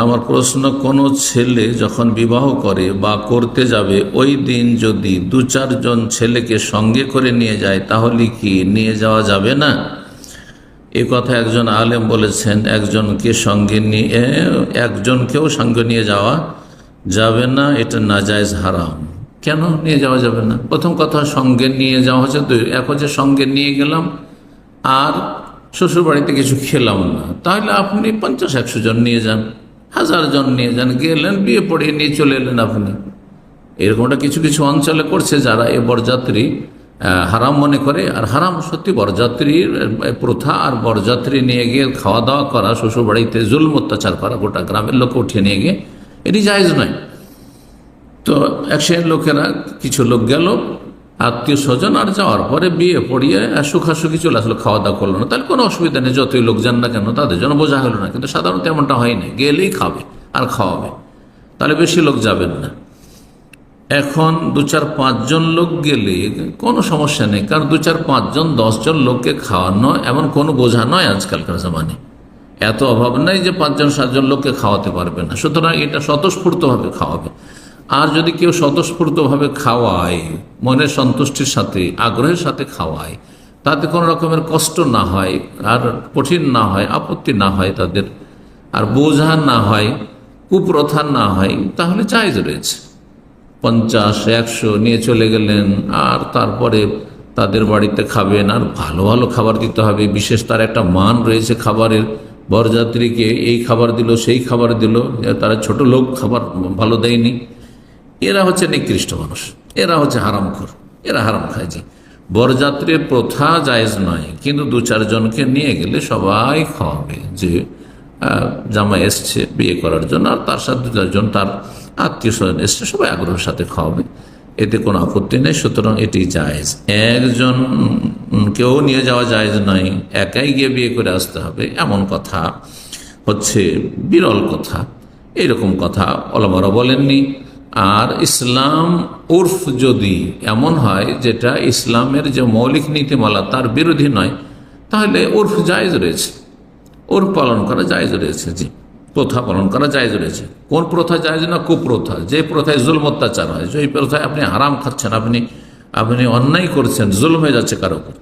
আমার প্রশ্ন, কোনো ছেলে যখন বিবাহ করে বা করতে যাবে, ওই দিন যদি দু চারজন ছেলেকে সঙ্গে করে নিয়ে যায়, তাহলে কি নিয়ে যাওয়া যাবে না? এ কথা একজন আলেম বলেছেন, একজনকে সঙ্গে নিয়ে, একজনকেও সঙ্গে নিয়ে যাওয়া যাবে না, এটা নাজায়জ হারাম। কেন নিয়ে যাওয়া যাবে না? প্রথম কথা, সঙ্গে নিয়ে যাওয়া হচ্ছে দুই এক হচ্ছে সঙ্গে নিয়ে গেলাম, আর শ্বশুর বাড়িতে কিছু খেলাম না, তাহলে আপনি পঞ্চাশ, একশো জন নিয়ে যান। হাজার জন নিয়ে যান গেলেন বিয়ে পড়িয়ে নিয়ে চলে এলেন আপনি। এরকমটা কিছু কিছু অঞ্চলে করছে যারা এ বরযাত্রী হারাম মনে করে, আর হারাম সত্যি বরযাত্রীর প্রথা আর বরযাত্রী নিয়ে গিয়ে খাওয়া দাওয়া করা শ্বশুর বাড়িতে জুলম অত্যাচার করা, গোটা গ্রামের লোক উঠিয়ে নিয়ে গিয়ে, এটি জায়জ নয়। তো এক লোকেরা, কিছু লোক গেল আত্মীয় স্বজন আর যাওয়ার পরে বিয়ে পড়িয়ে সুখাসুখি চলে আসলো, খাওয়া দাওয়া করল না। তাহলে কোনো অসুবিধা নেই, যতই লোক যান না কেন, তাদের জন্য বোঝা হলো না। কিন্তু সাধারণত এমনটা হয়নি গেলেই খাবে আর খাওয়াবে। তাহলে বেশি লোক যাবেন না। এখন দু চার পাঁচজন লোক গেলে কোনো সমস্যা নেই, কারণ দু চার পাঁচজন, দশজন লোককে খাওয়ানো এমন কোনো বোঝা নয় আজকালকার জামানে। এত অভাব নাই যে পাঁচজন, সাতজন লোককে খাওয়াতে পারবে না। সুতরাং এটা স্বতঃস্ফূর্তভাবে খাওয়াবে। আর যদি কেউ স্বতঃস্ফূর্তভাবে খাওয়ায়, মনের সন্তুষ্টির সাথে, আগ্রহের সাথে খাওয়ায়, তাতে কোনো রকমের কষ্ট না হয়, আর কঠিন না হয়, আপত্তি না হয় তাদের, আর বোঝা না হয় কুপ্রথা না হয়, তাহলে চাইজ রয়েছে। পঞ্চাশ, একশো নিয়ে চলে গেলেন, আর তারপরে তাদের বাড়িতে খাবেন, আর ভালো ভালো খাবার দিতে হবে। বিশেষ তার একটা মান রয়েছে খাবারের। বরযাত্রীকে এই খাবার দিল, সেই খাবার দিল, তারা ছোট লোক, খাবার ভালো দেয়নি। এরা হচ্ছে নিকৃষ্ট মানুষ। এরা হচ্ছে হারামখোর। এরা হারাম খায় যে বরযাত্রীর প্রথা জায়েজ নয়, কিন্তু দু চারজনকে নিয়ে গেলে সবাই খাওয়াবে। যে জামা এসছে বিয়ে করার জন্য, আর তার সাথে দু চারজন তার আত্মীয় স্বজন এসছে, সবাই আগ্রহের সাথে খাওয়াবে। এতে কোনো আপত্তি নেই, সুতরাং এটি জায়েজ। একজন কেউ নিয়ে যাওয়া জায়েজ নয়, একাই গিয়ে বিয়ে করে আসতে হবে, এমন কথা হচ্ছে বিরল কথা। এরকম কথা অলমারা বলেননি। আর ইসলাম উর্ফ যদি এমন হয় যেটা ইসলামের যে মৌলিক নীতিমালা তার বিরোধী নয়, তাহলে উর্ফ জায়েজ রয়েছে। উর্ফ পালন করা জায়জ রয়েছে, জি। প্রথা পালন করা জায়জ রয়েছে। কোন প্রথা জায়জ না কুপ্রথা? যে প্রথায় জুলম অত্যাচার হয় যে প্রথায় আপনি হারাম খাচ্ছেন, আপনি আপনি অন্যায় করছেন, জুলম হয়ে যাচ্ছে কারও উপর।